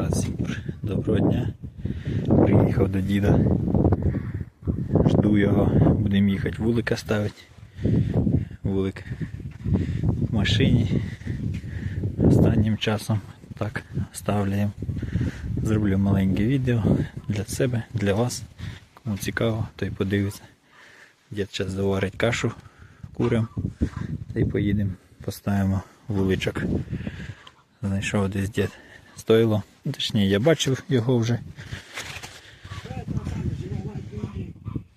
раз всім доброго дня. Приїхав до діда. Жду його, будемо їхати вулика ставити. Вулик в машині. Останнім часом так ставляємо. Зроблю маленьке відео для себе, для вас. Кому цікаво, той подивиться. Дід зараз заварить кашу курям. Та й поїдемо, поставимо вуличок. Знайшов десь дід стойло. Точніше, я бачив його вже.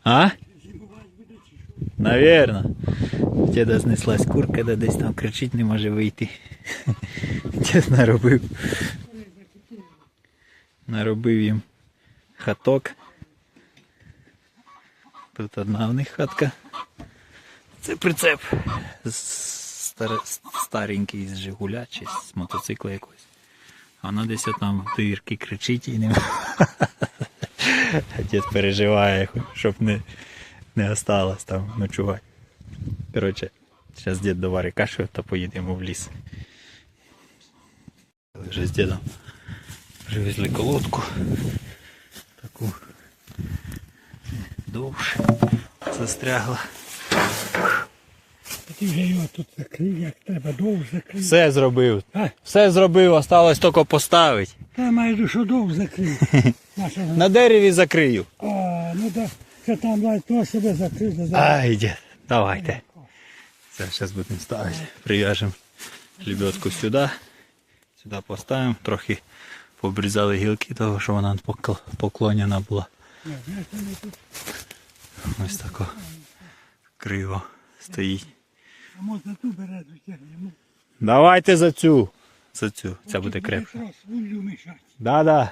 А? Навірно. Діда знеслась курка, де десь там кричить, не може вийти. Дід наробив. Наробив їм хаток. Тут одна в них хатка. Це прицеп. Стар... Старенький з Жигуля чи з мотоцикла якогось. А вона десь там в дирки кричить і не. Дід переживає, щоб не, не осталось там ночувати. Коротше, зараз дід доварить кашу та поїдемо в ліс. Вже з дідом привезли колодку. Таку довше застрягла. Ти вже його тут закрив, як треба довго закрив. Все зробив. А, Все зробив, осталось тільки поставити. та майже що довго закрив. На дереві закрию. а, ну да, це там лай то себе закрив. Да, дід, давайте. Це зараз будемо ставити. Прив'яжемо лебедку сюди. Сюди поставимо. Трохи пообрізали гілки, того що вона покл- поклоняна була. Ось тако криво стоїть. А можна ту березу тягнемо. Давайте за цю. За цю. Ця буде крепша. Якраз вулю мішати. Да-да.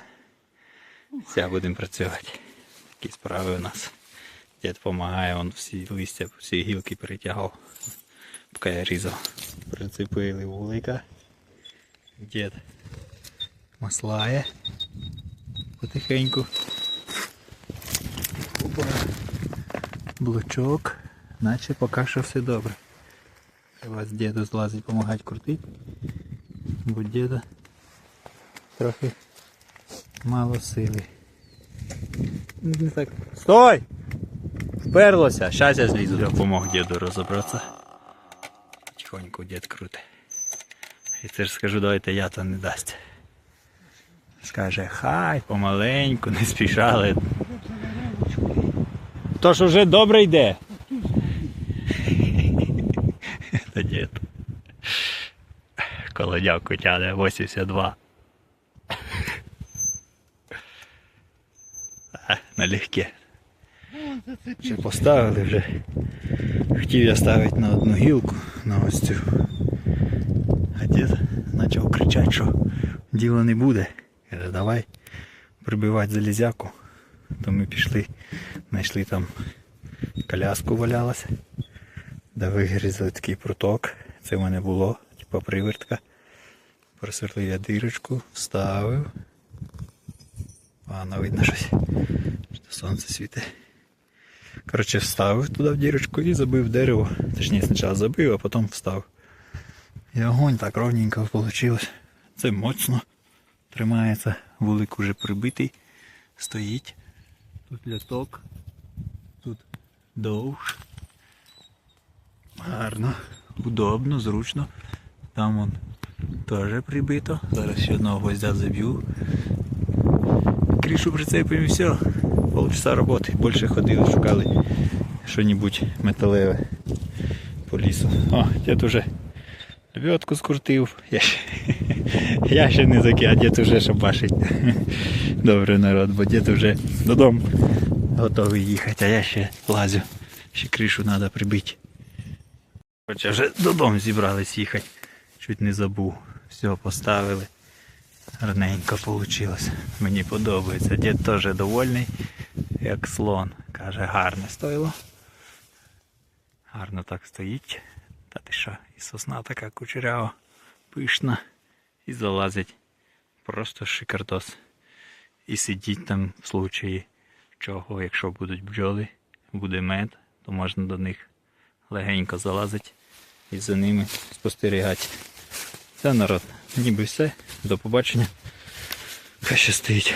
Все, будемо працювати. Такі справи у нас. Дід допомагає, он всі листя, всі гілки перетягав. Поки я різав. Прицепили вулика. Дід маслає потихеньку. Опа. Блочок. Наче поки що все добре. З діду злазить, допомагати крутити. Бо діда трохи мало сили. Не так. Стой! Вперлося! Щас я злізу. Я допомог діду розібратися. Тихонько дід крути. І це ж скажу, давайте я то не дасть. Скаже, хай, помаленьку, не спішали. То ж вже добре йде. Та дід. Колодявку тяне 82. А, налегке. Ще поставили вже. Хотів я ставити на одну гілку, на ось цю. А дід почав кричати, що діла не буде. Каже, давай прибивати залізяку. То ми пішли, знайшли там коляску валялася. Да вигрізали такий пруток. Це в мене було, типа привертка. Просверлив я дирочку, вставив. Погано видно щось. Що сонце світить. Коротше, вставив туди в дірочку і забив дерево. Точніше, спочатку забив, а потім встав. І огонь так ровненько вийшло. Це моцно тримається. Вулик уже прибитий. Стоїть. Тут ляток. Тут довж. Гарно, удобно, зручно. Там он теж прибито. Зараз ще одного гвоздя заб'ю. Крішу прицепимо і все. Полчаса роботи. Більше ходили, шукали що-небудь металеве по лісу. О, дід уже лебедку скрутив. Я ще, я ще не закинув, а дід уже шабашить. Добре народ, бо дід вже додому готовий їхати, а я ще лазю. Ще кришу треба прибити. Хоча вже додому зібрались їхати. Чуть не забув. Все поставили. Гарненько вийшло. Мені подобається. Дід теж довольний, як слон. Каже, гарне стоїло. Гарно так стоїть. Та ти що, і сосна така кучерява, пишна. І залазить. Просто шикардос. І сидіть там в случаї чого, якщо будуть бджоли, буде мед, то можна до них легенько залазити і за ними спостерігати. Це народ. Ніби все. До побачення. Хай стоїть.